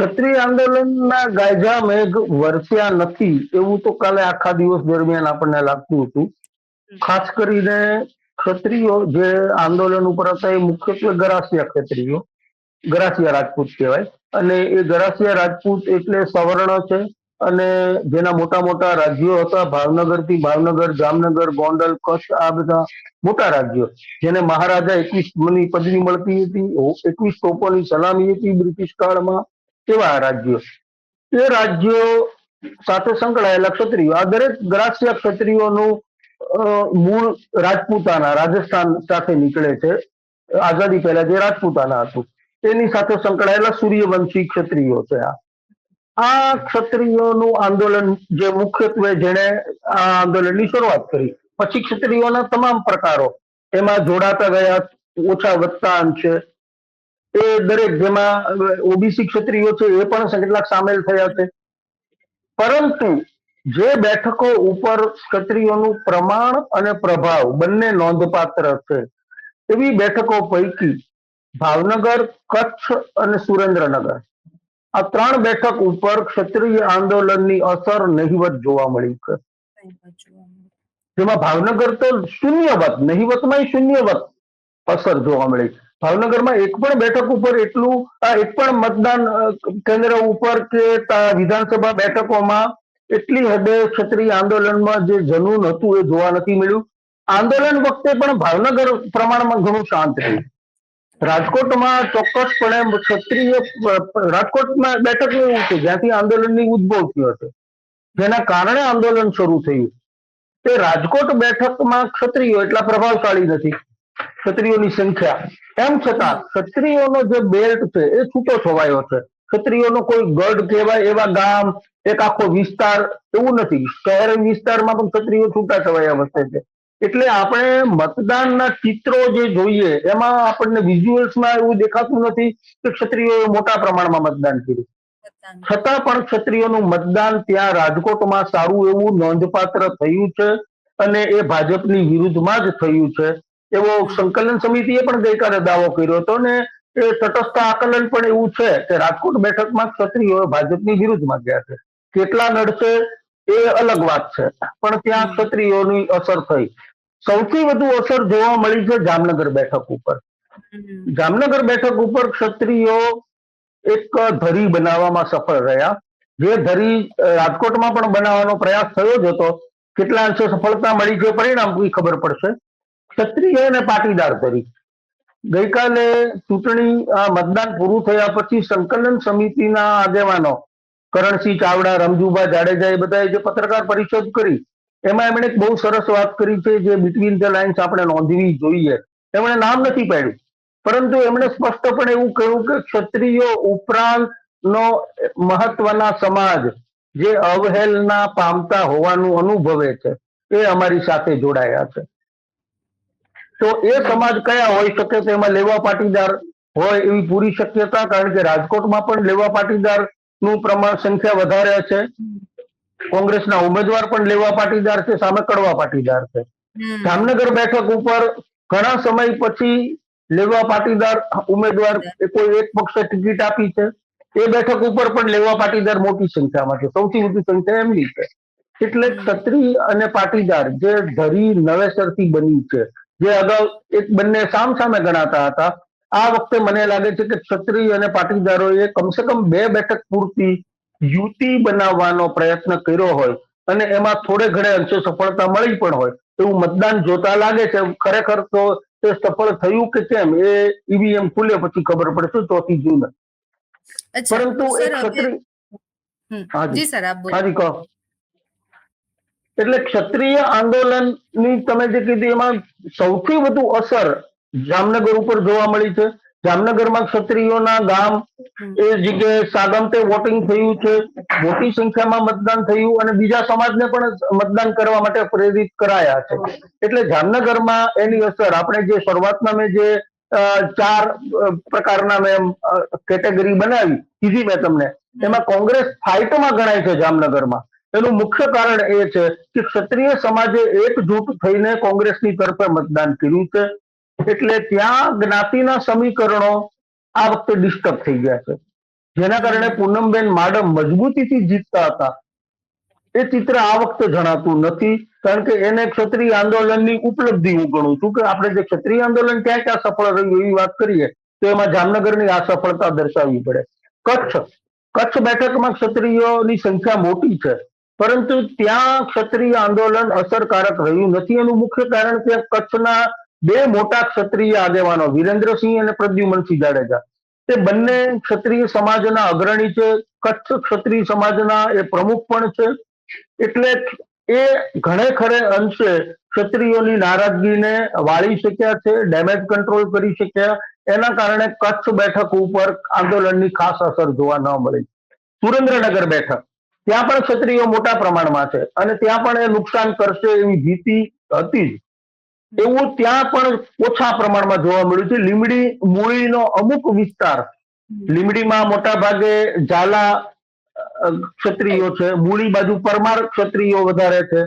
ક્ષત્રિય આંદોલનના ગાયજા મેઘ વરસ્યા નથી એવું તો કાલે આખા દિવસ દરમિયાન આપણને લાગતું હતું. ખાસ કરીને ક્ષત્રિયો જે આંદોલન ઉપર હતા એ મુખ્યત્વે ગરાસિયા ક્ષત્રિયો ગરાસિયા રાજપૂત કહેવાય. અને એ ગરાસિયા રાજપૂત એટલે સવર્ણ છે અને જેના મોટા મોટા રાજ્યો હતા ભાવનગરથી ભાવનગર જામનગર ગોંડલ કચ્છ આ બધા મોટા રાજ્યો. જેને મહારાજા એકવીસની પદવી મળતી હતી એકવીસ તોપોની સલામી હતી બ્રિટિશ કાળમાં. એવા રાજ્યો? એ રાજ્યો સાથે સંકળાયેલા ક્ષત્રિયો. આ દરેક ગ્રાસ્ય ક્ષત્રિયોનું મૂળ રાજપૂતાના, રાજસ્થાન સાથે નીકળે છે. આઝાદી પહેલા જે રાજપૂતાના હતું તેની સાથે સંકળાયેલા સૂર્યવંશી ક્ષત્રિયો છે આ. આ ક્ષત્રિયોનું આંદોલન જે મુખ્યત્વે જેણે આ આંદોલનની શરૂઆત કરી, પછી ક્ષત્રિયોના તમામ પ્રકારો, એમાં જોડાતા ગયા, ઓછા વત્તા અંશે એ દરેક જેમાં ઓબીસી ક્ષત્રિયો છે, એ પણ કેટલાક સામેલ થયા છે. પરંતુ જે બેઠકો ઉપર ક્ષત્રિયોનું પ્રમાણ અને પ્રભાવ બંને નોંધપાત્ર છે, એવી બેઠકો પૈકી ભાવનગર, કચ્છ અને સુરેન્દ્રનગર. આ ત્રણ બેઠક ઉપર ક્ષત્રિય આંદોલનની અસર નહિવત જોવા મળી છે. જેમાં ભાવનગર તો શૂન્યવત નહીવતમાં શૂન્યવત અસર જોવા મળી ભાવનગરમાં એક પણ બેઠક ઉપર એટલું આ એક પણ મતદાન કેન્દ્ર ઉપર કે વિધાનસભા બેઠકોમાં એટલી હદે ક્ષત્રિય આંદોલનમાં જે જનૂન હતું એ જોવા નથી મળ્યું. આંદોલન વખતે પણ ભાવનગર પ્રમાણમાં ઘણું શાંત રહ્યું. રાજકોટમાં ચોક્કસપણે ક્ષત્રિય રાજકોટમાં બેઠક એવું છે, જ્યાંથી આંદોલનની ઉદ્ભવ થયો હતો. જેના કારણે આંદોલન શરૂ થયું. તે રાજકોટ બેઠકમાં ક્ષત્રિયો એટલા પ્રભાવશાળી નથી. ક્ષત્રિયોની સંખ્યા. એમ છતાં ક્ષત્રિયોનો જે બેલ્ટ છે એ છૂટો છવાયો છે. ક્ષત્રિયોનો કોઈ ગઢ કહેવાય એવા ગામ એક આખો વિસ્તાર એવું નથી. શહેર વિસ્તારમાં પણ ક્ષત્રિયો છૂટા છવાયા વસે છે. એટલે આપણે મતદાનના ચિત્રો જે જોઈએ એમાં આપણને વિઝ્યુઅલ્સમાં એવું દેખાતું નથી કે ક્ષત્રિયોએ મોટા પ્રમાણમાં મતદાન કર્યું. છતાં પણ ક્ષત્રિયોનું મતદાન ત્યાં રાજકોટમાં સારું એવું નોંધપાત્ર થયું છે અને એ ભાજપની વિરુદ્ધમાં જ થયું છે. એવો સંકલન સમિતિએ પણ ગઈકાલે દાવો કર્યો હતો ને એ તટસ્થ આકલન પણ એવું છે કે રાજકોટ બેઠકમાં ક્ષત્રિયો ભાજપની વિરુદ્ધમાં ગયા છે. કેટલા નડશે એ અલગ વાત છે. પણ ત્યાં ક્ષત્રિયોની અસર થઈ. સૌથી વધુ અસર જોવા મળી છે જામનગર બેઠક ઉપર. જામનગર બેઠક ઉપર ક્ષત્રિયો એક ધરી બનાવવામાં સફળ રહ્યા. જે ધરી રાજકોટમાં પણ બનાવવાનો પ્રયાસ થયો જ હતો. કેટલા અંશે સફળતા મળી છે પરિણામ ખબર પડશે. ક્ષત્રિય અને પાટીદાર કરી. ગઈકાલે ચૂંટણી મતદાન પૂરું થયા પછી સંકલન સમિતિના આગેવાનો કરણસિંહ ચાવડા, રમજુભા જાડેજા એ બધાએ જે પત્રકાર પરિષદ કરી, એમાં એમણે એક બહુ સરસ વાત કરી છે જે બિટવીન ધ લાઇન્સ આપણે નોંધવી જોઈએ. એમણે નામ નથી પાડ્યું. પરંતુ એમણે સ્પષ્ટપણે એવું કહ્યું કે ક્ષત્રિયો ઉપરાંતનો મહત્વના સમાજ જે અવહેલના પામતા હોવાનું અનુભવે છે, એ અમારી સાથે જોડાયા છે. તો એ સમાજ કયા હોઈ શકે તો એમાં લેવા પાટીદાર હોય એવી પૂરી શક્યતા? કારણ કે રાજકોટમાં પણ લેવા પાટીદારનું પ્રમાણ સંખ્યા વધારે છે. કોંગ્રેસના ઉમેદવાર પણ લેવા પાટીદાર છે સામે કડવા પાટીદાર છે. જામનગર બેઠક ઉપર ઘણા સમય પછી લેવા પાટીદાર ઉમેદવાર એ કોઈ એક પક્ષે ટિકિટ આપી છે. એ બેઠક ઉપર પણ લેવા પાટીદાર મોટી સંખ્યામાં છે. સૌથી મોટી સંખ્યા એમની છે. એટલે ક્ષત્રિય અને પાટીદાર જે ધરી નવેસરથી બની છે જે અગાઉ એક બંને સામ સામે ગણાતા હતા. આ વખતે મને લાગે છે કે ક્ષત્રિય અને પાટીદારોએ કમસે કમ બે બેઠક પૂરતી યુતિ બનાવવાનો પ્રયત્ન કર્યો હોય અને એમાં થોડે ઘણે અંશે સફળતા મળી પણ હોય. એવું મતદાન જોતા લાગે છે. ખરેખર તો તે સફળ થયું કે કેમ એ ઈવીએમ ખુલે પછી ખબર પડશે ચોથી જૂન. પરંતુ એક ક્ષત્રિય હાજી. સર આપ હાજી કહો. એટલે ક્ષત્રિય આંદોલનની તમે જે કીધી એમાં સૌથી વધુ અસર જામનગર ઉપર જોવા મળી છે. જામનગરમાં ક્ષત્રિયોના ગામ. એ જગ્યાએ સાગમતે વોટિંગ થયું છે. મોટી સંખ્યામાં મતદાન થયું અને બીજા સમાજને પણ મતદાન કરવા માટે પ્રેરિત કરાયા છે. એટલે જામનગરમાં એની અસર આપણે જે શરૂઆતમાં મેં જે ચાર પ્રકારના મેં કેટેગરી બનાવી, કીધી મેં તમને. એમાં કોંગ્રેસ ફાઇટમાં ગણાય છે જામનગરમાં. એનું મુખ્ય કારણ એ છે કે ક્ષત્રિય સમાજે એકજૂટ થઈને કોંગ્રેસની તરફે મતદાન કર્યું છે. એટલે ત્યાં જ્ઞાતિના સમીકરણો આ વખતે ડિસ્ટર્બ થઈ ગયા છે. જેના કારણે પૂનમબેન માડમ મજબૂતીથી જીતતા હતા. એ ચિત્ર આ વખતે જણાતું નથી, કારણ કે એને ક્ષત્રિય આંદોલનની ઉપલબ્ધિ હું ગણું છું કે આપણે જે ક્ષત્રિય આંદોલન ક્યાં ક્યાં સફળ રહ્યું એવી વાત કરીએ, તો એમાં જામનગરની આ સફળતા દર્શાવવી પડે. કચ્છ કચ્છ બેઠકમાં ક્ષત્રિયોની સંખ્યા મોટી છે. પરંતુ ત્યાં ક્ષત્રિય આંદોલન અસરકારક રહ્યું નથી. એનું મુખ્ય કારણ કે કચ્છના બે મોટા ક્ષત્રિય આગેવાનો, વિરેન્દ્રસિંહ અને પ્રદ્યુમનસિંહ જાડેજા. તે બંને ક્ષત્રિય સમાજના અગ્રણી છે. કચ્છ ક્ષત્રિય સમાજના એ પ્રમુખ પણ છે. એટલે એ ઘણે ખરે અંશે ક્ષત્રિયોની નારાજગીને વાળી શક્યા છે ડેમેજ કંટ્રોલ કરી શક્યા. એના કારણે કચ્છ બેઠક ઉપર આંદોલનની ખાસ અસર જોવા ન મળી. સુરેન્દ્રનગર બેઠક. ત્યાં પણ ક્ષત્રિયો મોટા પ્રમાણમાં છે અને ત્યાં પણ એ નુકસાન કરશે એવી ભીતિ હતી જ. એવું ત્યાં પણ ઓછા પ્રમાણમાં જોવા મળ્યું છે. લીમડી મૂળીનો અમુક વિસ્તાર લીમડીમાં મોટા ભાગે ઝાલા ક્ષત્રિયો છે. મૂળી બાજુ પરમાર ક્ષત્રિયો વધારે છે.